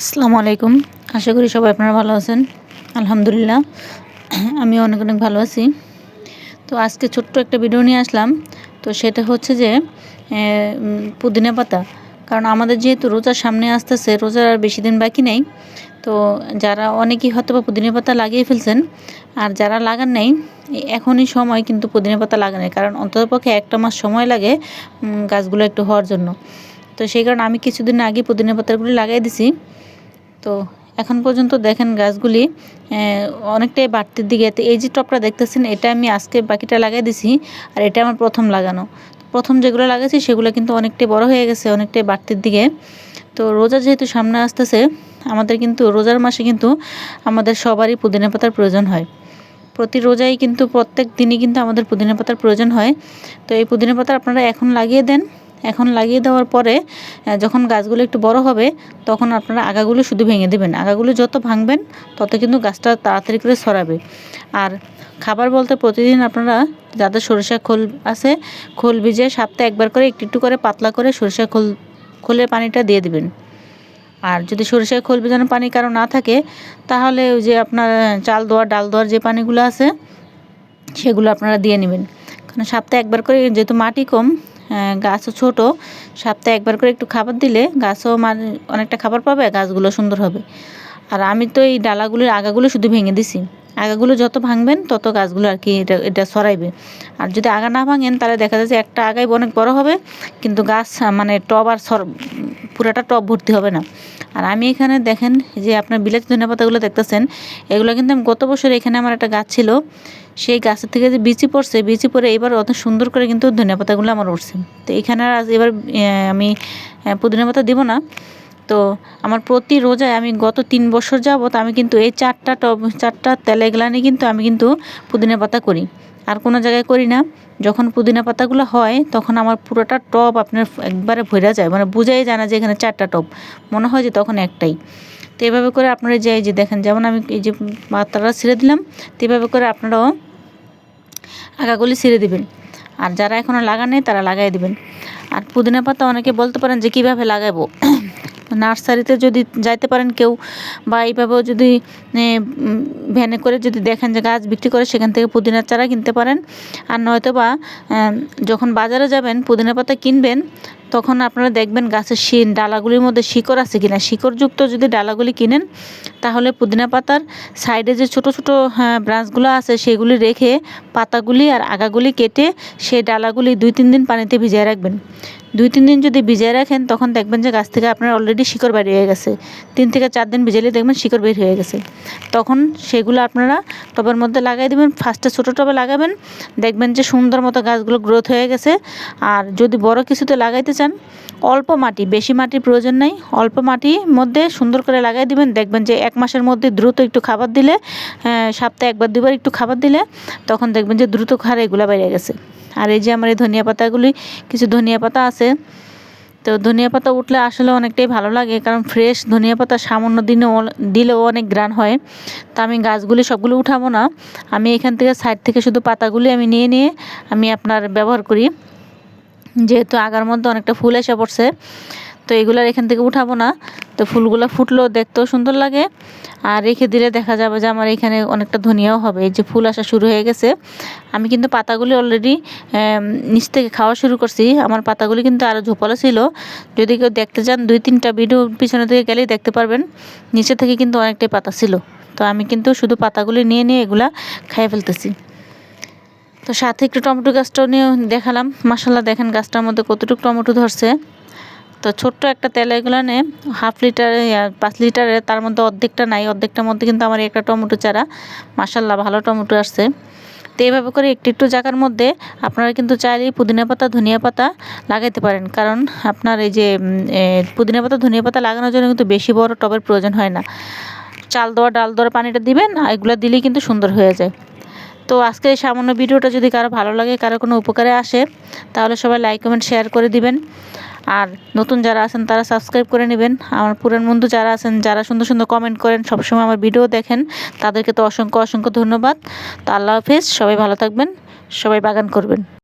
আসসালামু আলাইকুম। আশা করি সবাই আপনারা ভালো আছেন। আলহামদুলিল্লাহ আমি অনেক অনেক ভালো আছি। তো আজকে ছোট্ট একটা ভিডিও নিয়ে আসলাম। তো সেটা হচ্ছে যে পুদিনা পাতা। কারণ আমাদের যেহেতু রোজার সামনে আসতেছে, রোজার আর বেশি দিন বাকি নেই। তো যারা অনেকেই হয়তো বা পুদিনা পাতা লাগিয়ে ফেলছেন, আর যারা লাগান নেই এখনই সময় কিন্তু পুদিনা পাতা লাগানোর। কারণ অন্ততপক্ষে একটা মাস সময় লাগে গাছগুলো একটু হওয়ার জন্য। তো সেই কারণে আমি কিছুদিন আগে পুদিনা পাতাগুলি লাগাই দিছি। তো এখন পর্যন্ত দেখেন গাছগুলি অনেকটাই বাড়তির দিকে। এই যে টপটা দেখতেছেন, এটা আমি আজকে বাকিটা লাগাই দিছি আর এটা আমার প্রথম লাগানো। প্রথম যেগুলো লাগাইছি, সেগুলো কিন্তু অনেকটাই বড় হয়ে গেছে, অনেকটাই বাড়তির দিকে। তো রোজা যেহেতু সামনে আসতেছে, আমাদের কিন্তু রোজার মাসে কিন্তু আমাদের সবারই পুদিনা পাতার প্রয়োজন হয়। প্রতি রোজাই কিন্তু প্রত্যেক দিনই কিন্তু আমাদের পুদিনা পাতার প্রয়োজন হয়। তো এই পুদিনা পাতা আপনারা এখন লাগিয়ে দেন। এখন লাগিয়ে দেওয়ার পরে যখন গাছগুলো একটু বড় হবে, তখন আপনারা আগাগুলো শুধু ভেঙে দেবেন। আগাগুলো যত ভাঙবেন, তত কিন্তু গাছটা তাড়াতাড়ি করে সরাবে। আর খাবার বলতে প্রতিদিন আপনারা যাদের সরিষা খোল আছে, খোল ভিজে সপ্তাহে একবার করে, একটু একটু করে পাতলা করে সরিষা খোল, খোলের পানিটা দিয়ে দেবেন। আর যদি সরিষায় খোল ভিজানো পানি কারও না থাকে, তাহলে ওই যে আপনার চাল দেওয়ার ডাল দেওয়ার যে পানিগুলো আছে, সেগুলো আপনারা দিয়ে নেবেন। কারণ সপ্তাহে একবার করে যেহেতু মাটি কম গাছও ছোট। সপ্তাহে একবার করে একটু খাবার দিলে গাছও মানে অনেকটা খাবার পাবে গাছগুলো সুন্দর হবে। আর আমি তো এই ডালাগুলির আগাগুলো শুধু ভেঙে দিছি। আগাগুলো যত ভাঙবেন, তত গাছগুলো আর কি এটা এটা সরাইবে। আর যদি আগা না ভাঙেন, তাহলে দেখা যায় যে একটা আগাই অনেক বড় হবে, কিন্তু গাছ মানে টব আর সর, পুরাটা টব ভর্তি হবে না। আর আমি এখানে দেখেন যে আপনার বিলাতি ধনে পাতাগুলো দেখতেছেন, এগুলো কিন্তু আমি গত বছর এখানে আমার একটা গাছ ছিল, সেই গাছের থেকে যে বিচি পড়ছে, বিচি পড়ে এবার অত সুন্দর করে কিন্তু ধনে পাতাগুলো আমার উঠছে। তো এখানে আর এবার আমি পুদিনা পাতা দিব না। তো আমার প্রতি রোজায় আমি গত তিন বছর যাবত আমি কিন্তু এই চারটা টব, চারটা তেলে গ্লানে কিন্তু আমি কিন্তু পুদিনা পাতা করি। আর কোনো জায়গায় করি না। যখন পুদিনা পাতাগুলো হয়, তখন আমার পুরোটা টব আপনার একবারে ভরা যায়। মানে বুঝাই যায় না যে এখানে চারটা টব। মনে হয় যে তখন একটাই। তো এভাবে করে আপনারা যে যে দেখেন, যেমন আমি এই যে পাতাটা ছিঁড়ে দিলাম, তো এভাবে করে আপনারাও আগাগুলি ছিঁড়ে দিবেন। আর যারা এখনও লাগান তারা লাগাই দিবেন। আর পুদিনা পাতা অনেকে বলতে পারেন যে কীভাবে লাগাবো? নার্সারিতে যদি যাইতে পারেন কেউ বা এইভাবেও যদি ভ্যানে করে যদি দেখেন যে গাছ বিক্রি করে সেখান থেকে পুদিনার চারা কিনতে পারেন। আর নয়তো বা যখন বাজারে যাবেন, পুদিনা পাতা কিনবেন তখন আপনারা দেখবেন গাছের শি ডালাগুলির মধ্যে শিকড় আছে কিনা? শিকড়যুক্ত যদি ডালাগুলি কিনেন তাহলে পুদিনা পাতার সাইডে যে ছোট ছোট হ্যাঁ, ব্রাঞ্চগুলো আছে সেগুলি রেখে পাতাগুলি আর আগাগুলি কেটে সেই ডালাগুলি দুই তিন দিন পানিতে ভিজিয়ে রাখবেন। দুই তিন দিন যদি ভিজিয়ে রাখেন তখন দেখবেন যে গাছ থেকে আপনার অলরেডি শিকড় বের হয়ে গেছে। তিন থেকে চার দিন ভিজালে দেখবেন শিকড় বের হয়ে গেছে। তখন সেগুলো আপনারা টবের মধ্যে লাগাই দেবেন ফার্স্টে ছোটো টবে লাগাবেন। দেখবেন যে সুন্দর মতো গাছগুলো গ্রোথ হয়ে গেছে। আর যদি বড় কিছুতে লাগাইতে চান? অল্প মাটি, বেশি মাটির প্রয়োজন নাই। অল্প মাটির মধ্যে সুন্দর করে লাগাই দিবেন। দেখবেন যে এক মাসের মধ্যে দ্রুত একটু খাবার দিলে সপ্তাহে একবার, দুবার একটু খাবার দিলে, তখন দেখবেন যে দ্রুত খারে এগুলো বেড়ে গেছে। আর এই যে আমার এই ধনিয়া পাতাগুলি, কিছু ধনিয়া পাতা আছে। তো ধনিয়া পাতা উঠলে আসলে অনেকটাই ভালো লাগে, কারণ ফ্রেশ ধনিয়া পাতা সামান্য দিনে দিলেও অনেক গ্রান হয়। তা আমি গাছগুলি সবগুলো উঠাবো না। আমি এখান থেকে সাইড থেকে শুধু পাতাগুলি আমি নিয়ে নিয়ে আমি আপনার ব্যবহার করি। যেহেতু আগার মধ্যে অনেকটা ফুল এসে পড়ছে, তো এগুলার এখান থেকে উঠাবো না। তো ফুলগুলো ফুটলেও দেখতেও সুন্দর লাগে। আর রেখে দিলে দেখা যাবে যে আমার এখানে অনেকটা ধনিয়াও হবে। এই যে ফুল আসা শুরু হয়ে গেছে। আমি কিন্তু পাতাগুলি অলরেডি নিচ থেকে খাওয়া শুরু করছি। আমার পাতাগুলি কিন্তু আরও ঝোপালো ছিল। যদি কেউ দেখতে চান, দুই তিনটা ভিডিও পিছনে থেকে গেলেই দেখতে পারবেন। নিচে থেকে কিন্তু অনেকটাই পাতা ছিল। তো আমি কিন্তু শুধু পাতাগুলি নিয়ে নিয়ে এগুলা খাইয়ে ফেলতেছি। তো সাথে একটু টমেটো গাছটাও নিয়ে দেখালাম। মাসাল্লাহ দেখেন গাছটার মধ্যে কতটুকু টমেটো ধরছে। তো ছোট্ট একটা তেল এগুলানে হাফ লিটার পাঁচ লিটারে তার মধ্যে অর্ধেকটা নাই, অর্ধেকটার মধ্যে কিন্তু আমার একটা টমেটো চারা। মাসাল্লাহ ভালো টমেটো আসছে। তো এইভাবে করে একটু একটু জায়গার মধ্যে আপনারা কিন্তু চাইলে পুদিনা পাতা, ধনিয়া পাতা লাগাইতে পারেন। কারণ আপনার এই যে পুদিনা পাতা, ধনিয়া পাতা লাগানোর জন্য কিন্তু বেশি বড় টবের প্রয়োজন হয় না। চাল দেওয়া ডাল দেওয়ার পানিটা দিবেন এগুলো দিলেই কিন্তু সুন্দর হয়ে যায়। তো আজকে এই সামান্য ভিডিওটা যদি কারও ভালো লাগে, কারও কোনো উপকারে আসে, তাহলে সবাই লাইক কমেন্ট শেয়ার করে দিবেন। আর নতুন যারা আছেন, তারা সাবস্ক্রাইব করে নেবেন। আমার পুরান বন্ধু যারা আছেন, যারা সুন্দর সুন্দর কমেন্ট করেন, সবসময় আমার ভিডিও দেখেন। তাদেরকে তো অসংখ্য অসংখ্য ধন্যবাদ। তো আল্লাহ হাফেজ, সবাই ভালো থাকবেন, সবাই বাগান করবেন।